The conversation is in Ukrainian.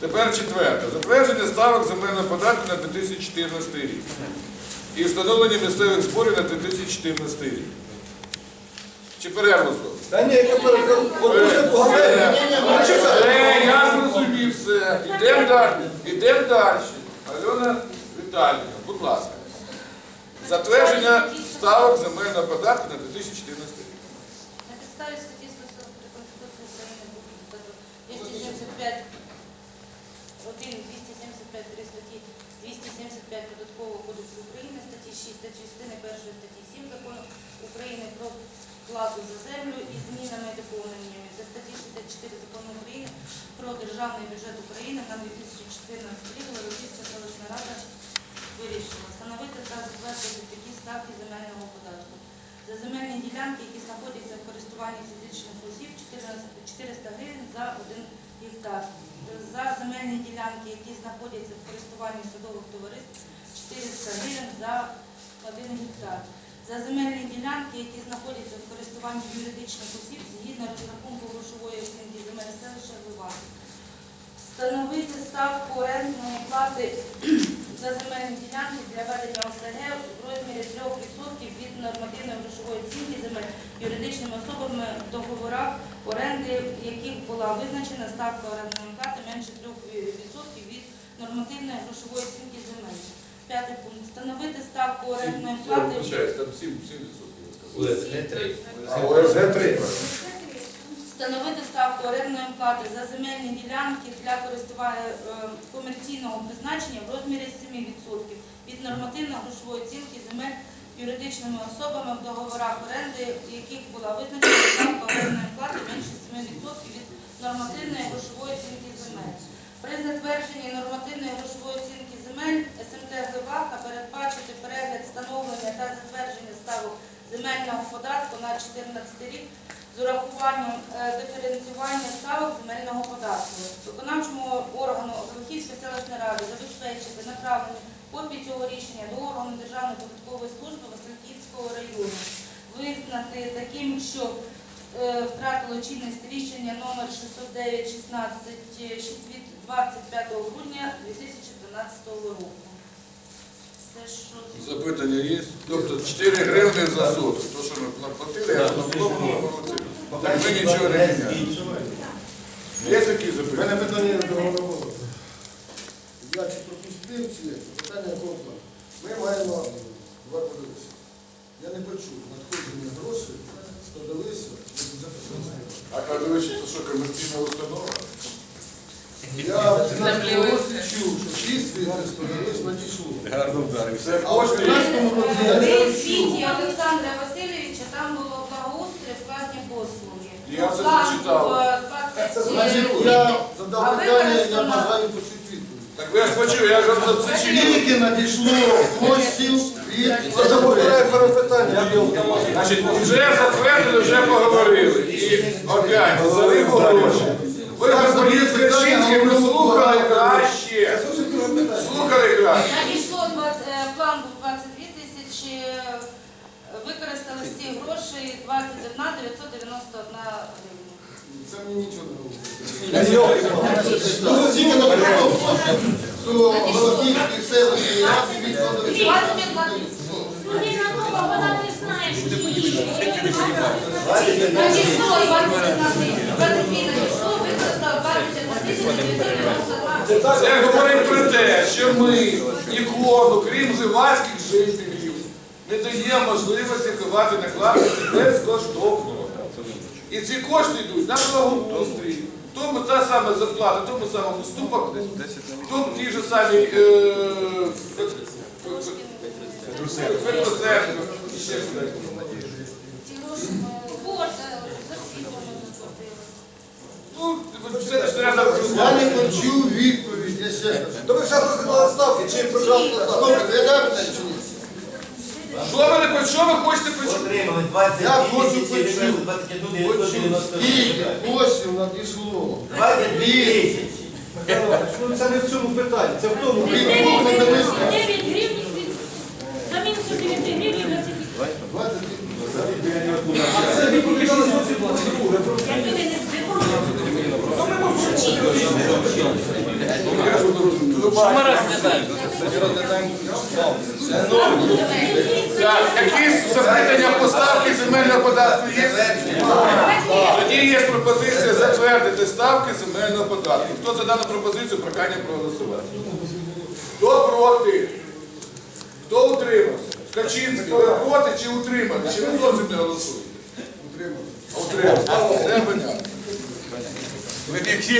Тепер четверте. Затвердження ставок земельного податку на 2014 рік. І встановлення місцевих зборів на 2014 рік. Чи перерву зробити? Та ні, яка поговорили. Все, я зрозумів все. Ідемо далі. Ідемо далі. Альона Віталіївна, будь ласка. Затвердження ставок земельного податку на 2014 рік. На підставі статті 143 Конституції України пункту 275 1, 275 3 статті 275 Податкового кодексу України, статті 6 та частини 1 статті 7 Закону України про плату за землю із змінами і доповненнями та статті 64 Закону України про Державний бюджет України на 2014 рік Володимирська селищна рада вирішила встановити та затвердити такі ставки земельного податку. За земельні ділянки, які знаходяться в користуванні фізичних осіб, 400 гривень за 1 гектар. За земельні ділянки, які знаходяться в користуванні садових товариств, 400 гривень за 1 гектар. За земельні ділянки, які знаходяться в користуванні юридичних осіб, згідно розрахунку грошової оцінки земель селища Лива. Встановити ставку орендної плати за земельні ділянки для ведення ОСГ в розмірі 3% від нормативної грошової земель юридичними особами в договорах оренди, в яких була визначена ставка орендної плати менше 3% від нормативної грошової оцінки земель. П'ятий пункт. Встановити ставку орендної плати. там 7, 7%. Не три. А ОСГ 3. Встановити ставку орендної плати за земельні ділянки для користування е, комерційного призначення в розмірі 7% від нормативно-грошової оцінки земель юридичними особами в договорах оренди, в яких була визначена ставка орендної плати менше 7% від нормативної грошової оцінки земель. При затвердженні нормативної грошової оцінки земель СМТ Гливака передбачити перегляд встановлення та затвердження ставок земельного податку на 2014 рік з урахуванням е, диференціювання ставок земельного податку. Виконавчому органу Олексійської селищної ради забезпечити направлення копії цього рішення до органу Державної податкової служби Васильківського району, визнати таким, що е, втратило чинність рішення номер 609 16 від 25 грудня 2012 року. Запитання є? Тобто 4 гривни за соток. То, що ми наплатили, я на було Так ми нічого не міняємо. Є такі У мене запитання? питання до голови. Я чи пропустив, чи є? Питання якого плану? Ми маємо два подивися. Я не почув надходження грошей, складалися до бюджету селищної ради. А що це що, комерційна установа? Я в 15 році чув, що 6 тисяч складалися надійшло. Гарно вдарив. Це А у кошти. 15 році я При звіті Олександра Васильовича там було благоустрій, платні послуги. Я це План зачитав. е, 20, Значить, е, я А задав ви питання, я виконали? бажаю почути. Так ви ж почув, я ж вам зачитав. Скільки надійшло коштів від перепитання? Значить, вже затвердили, вже поговорили. І опять, за рибу гроші. Ви господин Скричинський, ви слухали краще. Слухали краще. Надійшло 20, е, план був 22 тисячі, е, використали з цих грошей 21 991 гривня. Це мені нічого не говорить. Скільки надійшло? До Голосівських селищних рад відкладали. 21 Людина нова, вона не знає, що її. Надійшло 21 тисяча. 22 надійшло, використав 21 тисяча 991 Це говорить про те, що ми нікому, крім живацьких жителів, не даємо можливості ховати накладки безкоштовно. І ці кошти йдуть на благоустрій. Тому та сама зарплата, тому самому ступок, тому ті ж самі. Ці гроші борт заплатили. Ну, Я не почув відповідь, я ще раз. То ви зараз розглядали ставки, чи пожалуйста, ставки, чи ні? Ви не по- що ви хочете почути? Отримали Я хочу тисячі, почути. 21 Почув, скільки 995. коштів надійшло. 22 тисячі. Ну це не в цьому питанні, це в тому, Дев'ять від не гривень, нависно. 9 гривень від замінцю 9 гривень 20 А це ви показали зовсім друге. Ви не збивали. Ми розглядаємо. Так, якісь запитання по ставки земельного податку є? Тоді є пропозиція затвердити ставки земельного податку. Хто за дану пропозицію, прохання проголосувати. Хто проти? Хто утримався? Качинський, ви проти чи утримані? Чи ви зовсім не голосуєте? Утримався. Утримався. Все понятно.